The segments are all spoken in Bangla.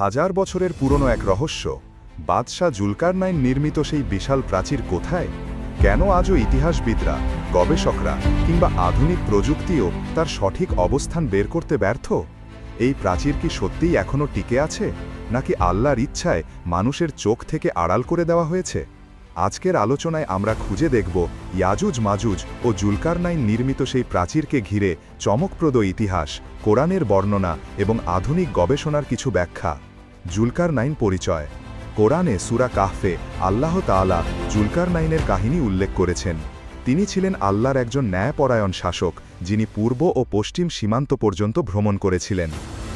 হাজার বছরের পুরনো এক রহস্য, বাদশাহ জুলকারনাইন নির্মিত সেই বিশাল প্রাচীর কোথায়? কেন আজও ইতিহাসবিদরা, গবেষকরা কিংবা আধুনিক প্রযুক্তিও তার সঠিক অবস্থান বের করতে ব্যর্থ? এই প্রাচীর কি সত্যিই এখনও টিকে আছে, নাকি আল্লাহর ইচ্ছায় মানুষের চোখ থেকে আড়াল করে দেওয়া হয়েছে? আজকের আলোচনায় আমরা খুঁজে দেখব ইয়াজুজ মাজুজ ও জুলকারনাইন নির্মিত সেই প্রাচীরকে ঘিরে চমকপ্রদ ইতিহাস, কোরআনের বর্ণনা এবং আধুনিক গবেষণার কিছু ব্যাখ্যা। জুলকারনাইন পরিচয়। কোরআনে সুরা কাহফে আল্লাহ তাআলা জুলকারনাইনের কাহিনী উল্লেখ করেছেন। তিনি ছিলেন আল্লাহর একজন ন্যায়পরায়ণ শাসক, যিনি পূর্ব ও পশ্চিম সীমান্ত পর্যন্ত ভ্রমণ করেছিলেন।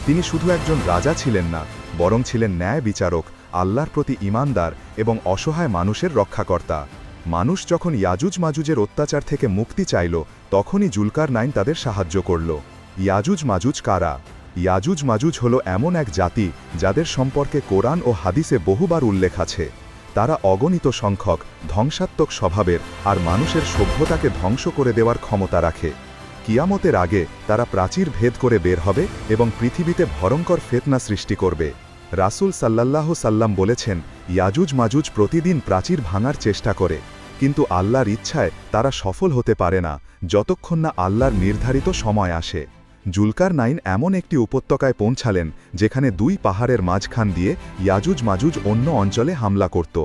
তিনি শুধু একজন রাজা ছিলেন না, বরং ছিলেন ন্যায় বিচারক আল্লাহর প্রতি ইমানদার এবং অসহায় মানুষের রক্ষাকর্তা। মানুষ যখন ইয়াজুজ মাজুজের অত্যাচার থেকে মুক্তি চাইল, তখনই জুলকার নাইন তাদের সাহায্য করল। ইয়াজুজ মাজুজ কারা? ইয়াজুজ মাজুজ হল এমন এক জাতি যাদের সম্পর্কে কোরআন ও হাদিসে বহুবার উল্লেখ আছে। তারা অগণিত সংখ্যক, ধ্বংসাত্মক স্বভাবের আর মানুষের সভ্যতাকে ধ্বংস করে দেওয়ার ক্ষমতা রাখে। কিয়ামতের আগে তারা প্রাচীর ভেদ করে বের হবে এবং পৃথিবীতে ভয়ঙ্কর ফেতনা সৃষ্টি করবে। রাসূল সাল্লাল্লাহু সাল্লাম বলেছেন, ইয়াজুজ মাজুজ প্রতিদিন প্রাচীর ভাঙার চেষ্টা করে, কিন্তু আল্লাহর ইচ্ছায় তারা সফল হতে পারে না, যতক্ষণ না আল্লাহর নির্ধারিত সময় আসে। জুলকার নাইন এমন একটি উপত্যকায় পৌঁছালেন, যেখানে দুই পাহাড়ের মাঝখান দিয়ে ইয়াজুজ মাজুজ অন্য অঞ্চলে হামলা করত।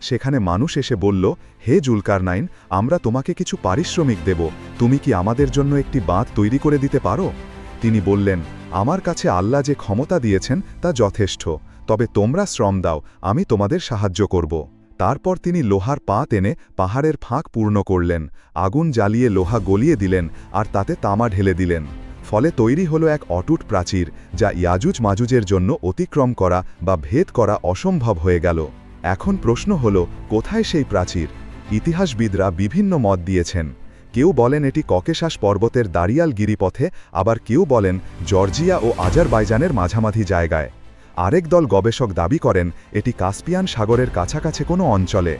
সেখানে মানুষ এসে বলল, হে জুলকার নাইন, আমরা তোমাকে কিছু পারিশ্রমিক দেব, তুমি কি আমাদের জন্য একটি বাঁধ তৈরি করে দিতে পারো? তিনি বললেন আমার কাছে আল্লাহ যে ক্ষমতা দিয়েছেন তা যথেষ্ট, তবে তোমরা শ্রম দাও, আমি তোমাদের সাহায্য করব। তারপর তিনি লোহার পা টেনে পাহাড়ের ফাঁক পূর্ণ করলেন, আগুন জ্বালিয়ে লোহা গলিয়ে দিলেন আর তাতে তামা ঢেলে দিলেন। ফলে তৈরি হলো এক অটুট প্রাচীর, যা ইয়াজুজ মাজুজের জন্য অতিক্রম করা বা ভেদ করা অসম্ভব হয়ে গেল। এখন প্রশ্ন হল, কোথায় সেই প্রাচীর? ইতিহাসবিদরা বিভিন্ন মত দিয়েছেন। কেউ বলেন এটি ককেশাস পর্বতের দারিয়াল গিরিপথে, আবার কেউ বলেন জর্জিয়া ও আজারবাইজানের মাঝামাঝি জায়গায়। আরেক দল গবেষক দাবি করেন, এটি কাস্পিয়ান সাগরের কাছাকাছি কোনো অঞ্চলে।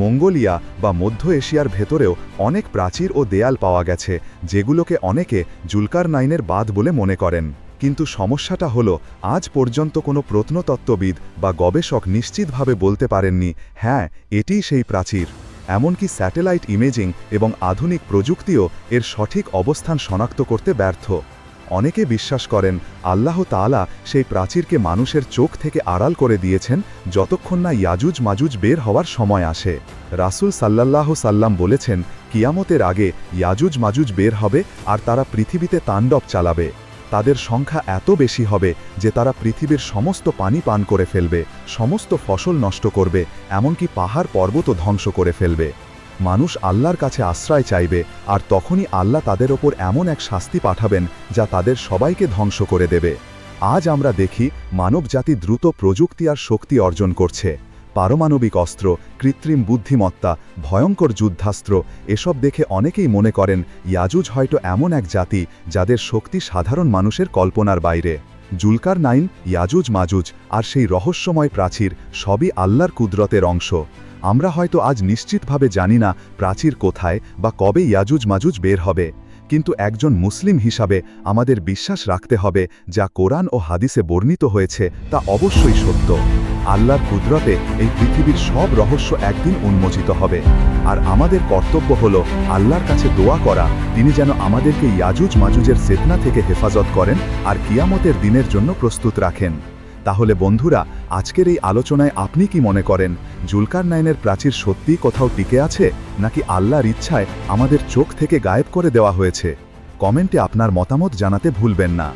মঙ্গোলিয়া বা মধ্য এশিয়ার ভেতরেও অনেক প্রাচীর ও দেয়াল পাওয়া গেছে, যেগুলোকে অনেকে জুলকার নাইনের বাঁধ বলে মনে করেন। কিন্তু সমস্যাটা হল, আজ পর্যন্ত কোনো প্রত্নতত্ত্ববিদ বা গবেষক নিশ্চিতভাবে বলতে পারেননি হ্যাঁ এটিই সেই প্রাচীর। এমনকি স্যাটেলাইট ইমেজিং এবং আধুনিক প্রযুক্তিও এর সঠিক অবস্থান শনাক্ত করতে ব্যর্থ। অনেকে বিশ্বাস করেন, আল্লাহ তাআলা সেই প্রাচীরকে মানুষের চোখ থেকে আড়াল করে দিয়েছেন যতক্ষণ না ইয়াজুজ মাজুজ বের হওয়ার সময় আসে। রাসূল সাল্লাল্লাহু সাল্লাম বলেছেন, কিয়ামতের আগে ইয়াজুজ মাজুজ বের হবে আর তারা পৃথিবীতে তাণ্ডব চালাবে। তাদের সংখ্যা এত বেশি হবে যে তারা পৃথিবীর সমস্ত পানি পান করে ফেলবে, সমস্ত ফসল নষ্ট করবে, এমনকি পাহাড় পর্বতও ধ্বংস করে ফেলবে। মানুষ আল্লাহর কাছে আশ্রয় চাইবে, আর তখনই আল্লাহ তাদের ওপর এমন এক শাস্তি পাঠাবেন যা তাদের সবাইকে ধ্বংস করে দেবে। আজ আমরা দেখি মানবজাতি দ্রুত প্রযুক্তি আর শক্তি অর্জন করছে। পারমাণবিক অস্ত্র, কৃত্রিম বুদ্ধিমত্তা, ভয়ঙ্কর যুদ্ধাস্ত্র, এসব দেখে অনেকেই মনে করেন ইয়াজুজ হয়তো এমন এক জাতি যাদের শক্তি সাধারণ মানুষের কল্পনার বাইরে। জুলকার নাইন ইয়াজুজ মাজুজ আর সেই রহস্যময় প্রাচীর সবই আল্লাহর কুদরতের অংশ। আমরা হয়তো আজ নিশ্চিতভাবে জানি না প্রাচীর কোথায় বা কবে ইয়াজুজ মাজুজ বের হবে, কিন্তু একজন মুসলিম হিসাবে আমাদের বিশ্বাস রাখতে হবে যা কোরআন ও হাদিসে বর্ণিত হয়েছে তা অবশ্যই সত্য। আল্লাহর কুদরতে এই পৃথিবীর সব রহস্য একদিন উন্মোচিত হবে। আর আমাদের কর্তব্য হল আল্লাহর কাছে দোয়া করা, তিনি যেন আমাদেরকে ইয়াজুজ মাজুজের চেতনা থেকে হেফাজত করেন আর কিয়ামতের দিনের জন্য প্রস্তুত রাখেন। তাহলে বন্ধুরা আজকের এই আলোচনায় আপনি কি মনে করেন, জুলকার নাইনের প্রাচীর সত্যি কোথাও টিকে আছে, নাকি আল্লাহর ইচ্ছায় আমাদের চোখ থেকে গায়েব করে দেওয়া হয়েছে? কমেন্টে আপনার মতামত জানাতে ভুলবেন না।